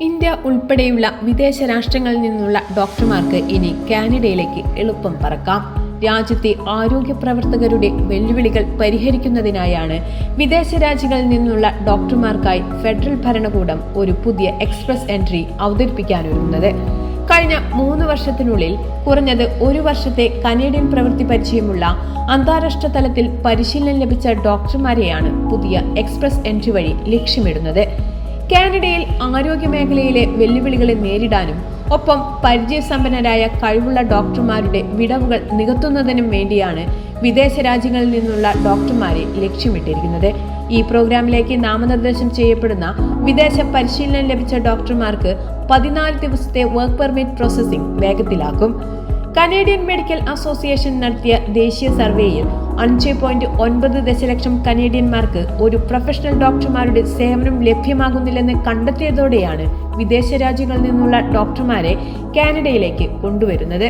India ഉൾപ്പെടെയുള്ള വിദേശ രാഷ്ട്രങ്ങളിൽ നിന്നുള്ള ഡോക്ടർമാർക്ക് ഇനി കാനഡയിലേക്ക് എളുപ്പം പറക്കാം. രാജ്യത്തെ ആരോഗ്യ പ്രവർത്തകരുടെ വെല്ലുവിളികൾ പരിഹരിക്കുന്നതിനായാണ് വിദേശ രാജ്യങ്ങളിൽ നിന്നുള്ള ഡോക്ടർമാർക്കായി ഫെഡറൽ ഭരണകൂടം ഒരു പുതിയ എക്സ്പ്രസ് എൻട്രി അവതരിപ്പിക്കാനൊരുങ്ങുന്നത്. കഴിഞ്ഞ മൂന്ന് വർഷത്തിനുള്ളിൽ കുറഞ്ഞത് ഒരു വർഷത്തെ കനേഡിയൻ പ്രവൃത്തി പരിചയമുള്ള അന്താരാഷ്ട്ര തലത്തിൽ പരിശീലനം ലഭിച്ച ഡോക്ടർമാരെയാണ് പുതിയ എക്സ്പ്രസ് എൻട്രി വഴി ലക്ഷ്യമിടുന്നത്. കാനഡയിൽ ആരോഗ്യ മേഖലയിലെ വെല്ലുവിളികളെ നേരിടാനും ഒപ്പം പരിചയസമ്പന്നരായ കഴിവുള്ള ഡോക്ടർമാരുടെ വിടവുകൾ നികത്തുന്നതിനും വേണ്ടിയാണ് വിദേശ രാജ്യങ്ങളിൽ നിന്നുള്ള ഡോക്ടർമാരെ ലക്ഷ്യമിട്ടിരിക്കുന്നത്. ഈ പ്രോഗ്രാമിലേക്ക് നാമനിർദ്ദേശം ചെയ്യപ്പെടുന്ന വിദേശ പരിശീലനം ലഭിച്ച ഡോക്ടർമാർക്ക് പതിനാല് ദിവസത്തെ വർക്ക് പെർമിറ്റ് പ്രോസസ്സിംഗ് വേഗത്തിലാക്കും. കനേഡിയൻ മെഡിക്കൽ അസോസിയേഷൻ നടത്തിയ ദേശീയ സർവേയിൽ അഞ്ച് പോയിന്റ് ഒൻപത് ദശലക്ഷം കനേഡിയന്മാർക്ക് ഒരു പ്രൊഫഷണൽ ഡോക്ടർമാരുടെ സേവനം ലഭ്യമാകുന്നില്ലെന്ന് കണ്ടെത്തിയതോടെയാണ് വിദേശ രാജ്യങ്ങളിൽ നിന്നുള്ള ഡോക്ടർമാരെ കാനഡയിലേക്ക് കൊണ്ടുവരുന്നത്.